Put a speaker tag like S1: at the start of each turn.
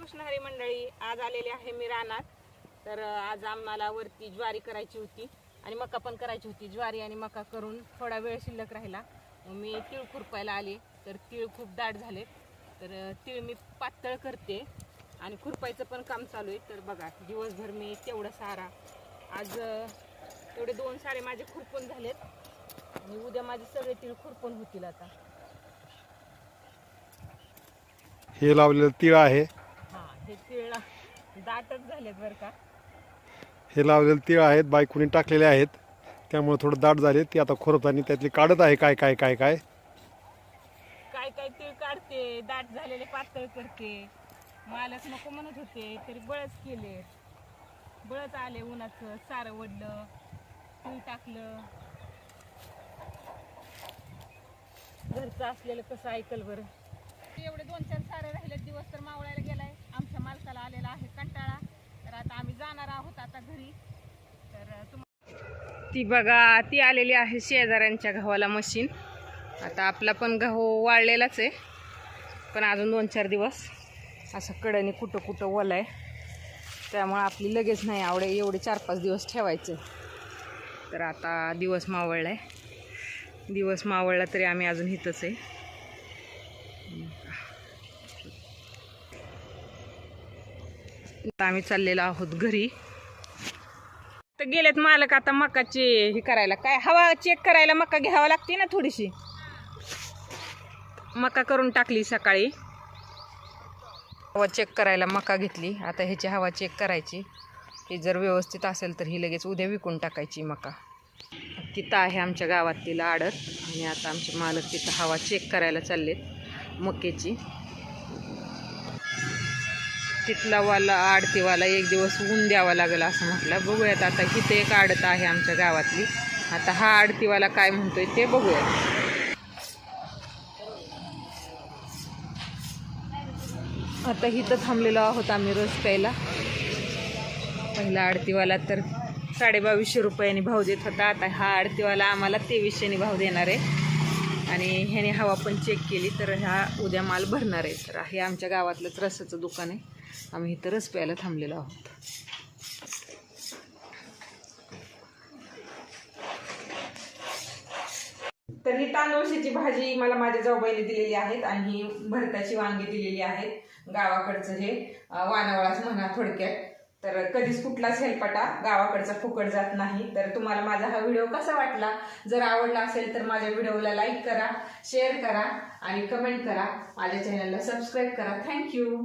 S1: कृष्ण हरी मंडळी आज आलेले आहे मी रानात. तर आज आम्हाला वरती ज्वारी करायची होती आणि मका पण करायची होती. ज्वारी आणि मका करून थोडा वेळ शिल्लक राहिला. मी तीळ खुरपायला आले. तर तीळ खूप दाट झाले. तर तिळ तीळ मी पातळ करते आणि खुरपायचं पण काम चालू आहे. तर बघा दिवसभर मी तेवढा सारा. आज तेवढे दोन सारे माझे खुरपून झालेत. आणि उद्या माझे सगळे तीळ खुरपून होतील आता.
S2: हे लावलेलं तीळ आहे.
S1: दाटच झालेत बरं का?
S2: हे लावलेलं तीळ आहेत बायकोनी टाकलेले आहेत. त्यामुळे थोडं दाट झाले. ती आता खोरपतानी त्यातली काढत आहे काय काय काय काय.
S1: काय काय तीळ काढते दाट झालेले पातळ करते. मालच नको म्हणत होते तरी बळच केले. बळच आले उन्हाचं सारं वडलं तीळ टाकलं. घरचं असलेलं कसं ऐकल बरं? एवढे दोन चार सारे राहिले दिवस तर मावळायला गेलाय. आमच्या मालकाला आलेला आहे कंटाळा तर आता आम्ही जाणार आहोत आता घरी तर तुम्हाला ती बघा ती आलेली आहे शेजाऱ्यांच्या गव्हाला मशीन. आता आपला पण गहू वाळलेलाच आहे. पण अजून दोन चार दिवस. असं कडनी कुठं कुठं ओलं आहे. आपली लगेच नाही आवडे एवढे चार पाच दिवस ठेवायचे. तर आता दिवस मावळला आहे दिवस मावळला तरी आम्ही अजून इथंच आहे. आता आम्ही चाललेलो आहोत घरी. तर गेलेत मालक आता मकाचे हे करायला. काय हवा चेक करायला मका घ्यावा लागते ना थोडीशी? मका करून टाकली सकाळी. हवा चेक करायला मका घेतली. आता ह्याची हवा चेक करायची. ही जर व्यवस्थित असेल तर ही लगेच उद्या विकून टाकायची मका. तिथं आहे आमच्या गावातील आडत. आणि आता आमचे मालक तिथं हवा चेक करायला चाललेत मकेची. तिथला वाला आडतीवाला एक दिवस ऊन द्यावा लागेल असं म्हटलं बघूयात आता इथे एक आडत आहे आमच्या गावातली. आता हा आडतीवाला काय म्हणतोय ते बघूयात. आता इथं थांबलेलो आहोत आम्ही रस प्यायला पहिला आडतीवाला तर साडेबावीसशे रुपयांनी भाव देत होता. आता हा आडतीवाला आम्हाला तेवीसशेने भाव देणार आहे. आणि ह्याने हवा पण चेक केली तर ह्या उद्या माल भरणार आहे. तर हे आमच्या गावातलंच रसाचं दुकान आहे. आम्ही इथं रस प्यायला थांबलेलो आहोत. तर ही तांदूळशीची भाजी मला माझ्या जाऊबाईने दिलेली आहेत आणि ही भरताची वांगी दिलेली आहेत. गावाकडचं हे वानावळाच म्हणा थोडक्यात. तर कधीच कुठलाच हेलपाटा गावाकडचा फुकट जात नाही. तर तुम्हाला माझा हा व्हिडिओ कसा वाटला? जर आवडला असेल तर माझ्या व्हिडिओला लाईक करा शेअर करा आणि कमेंट करा. माझ्या चॅनलला सबस्क्राईब करा. थँक्यू